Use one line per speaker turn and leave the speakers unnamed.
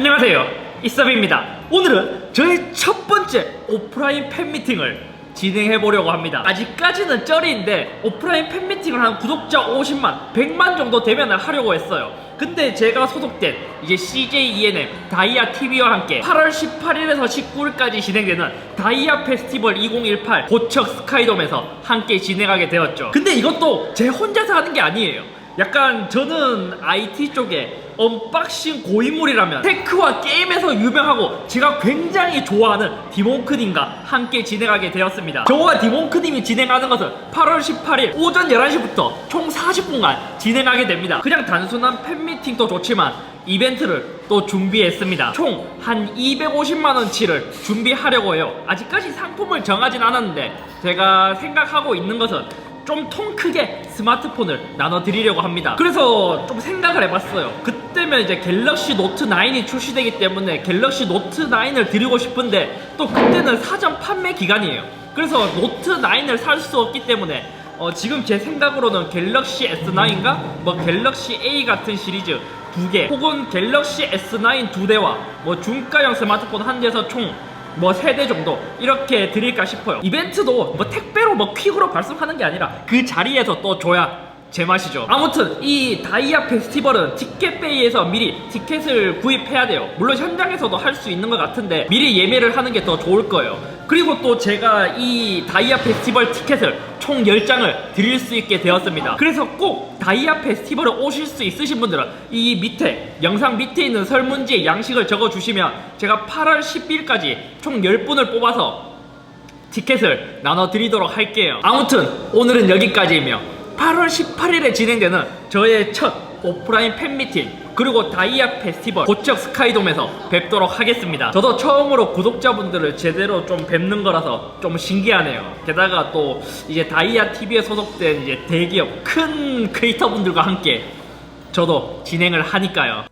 안녕하세요. 이섭입니다. 오늘은 저의 첫 번째 오프라인 팬미팅을 진행해 보려고 합니다. 아직까지는 쩔인데 오프라인 팬미팅을 한 구독자 50만 100만 정도 되면 하려고 했어요. 근데 제가 소속된 이제 CJENM 다이아 TV와 함께 8월 18일에서 19일까지 진행되는 다이아 페스티벌 2018 고척 스카이돔에서 함께 진행하게 되었죠. 근데 이것도 제 혼자서 하는 게 아니에요 약간 저는 IT 쪽에 언박싱 고인물이라면 테크와 게임에서 유명하고 제가 굉장히 좋아하는 디몬크님과 함께 진행하게 되었습니다. 저와 디몬크님이 진행하는 것은 8월 18일 오전 11시부터 총 40분간 진행하게 됩니다. 그냥 단순한 팬미팅도 좋지만 이벤트를 또 준비했습니다. 총 한 250만원치를 준비하려고 해요. 아직까지 상품을 정하진 않았는데 제가 생각하고 있는 것은 좀 통 크게 스마트폰을 나눠드리려고 합니다. 그래서 좀 생각을 해봤어요. 그때면 이제 갤럭시 노트 9이 출시되기 때문에 갤럭시 노트 9을 드리고 싶은데 또 그때는 사전 판매 기간이에요. 그래서 노트 9을 살 수 없기 때문에 어, 지금 제 생각으로는 갤럭시 S9인가 뭐 갤럭시 A 같은 시리즈 두 개, 혹은 갤럭시 S9 두 대와 뭐 중가형 스마트폰 한 대에서 총 뭐 세 대 정도 이렇게 드릴까 싶어요. 이벤트도 뭐 택배로 뭐 퀵으로 발송하는 게 아니라 그 자리에서 또 줘야 제맛이죠. 아무튼 이 다이아 페스티벌은 티켓베이에서 미리 티켓을 구입해야 돼요. 물론 현장에서도 할 수 있는 것 같은데 미리 예매를 하는 게 더 좋을 거예요. 그리고 또 제가 이 다이아 페스티벌 티켓을 총 10장을 드릴 수 있게 되었습니다. 그래서 꼭 다이아 페스티벌에 오실 수 있으신 분들은 이 밑에 영상 밑에 있는 설문지에 양식을 적어 주시면 제가 8월 10일까지 총 10분을 뽑아서 티켓을 나눠드리도록 할게요. 아무튼 오늘은 여기까지이며 8월 18일에 진행되는 저의 첫 오프라인 팬미팅 그리고 다이아 페스티벌 고척 스카이돔에서 뵙도록 하겠습니다. 저도 처음으로 구독자분들을 제대로 좀 뵙는 거라서 좀 신기하네요. 게다가 또 이제 다이아 TV에 소속된 이제 대기업 큰 크리에이터분들과 함께 저도 진행을 하니까요.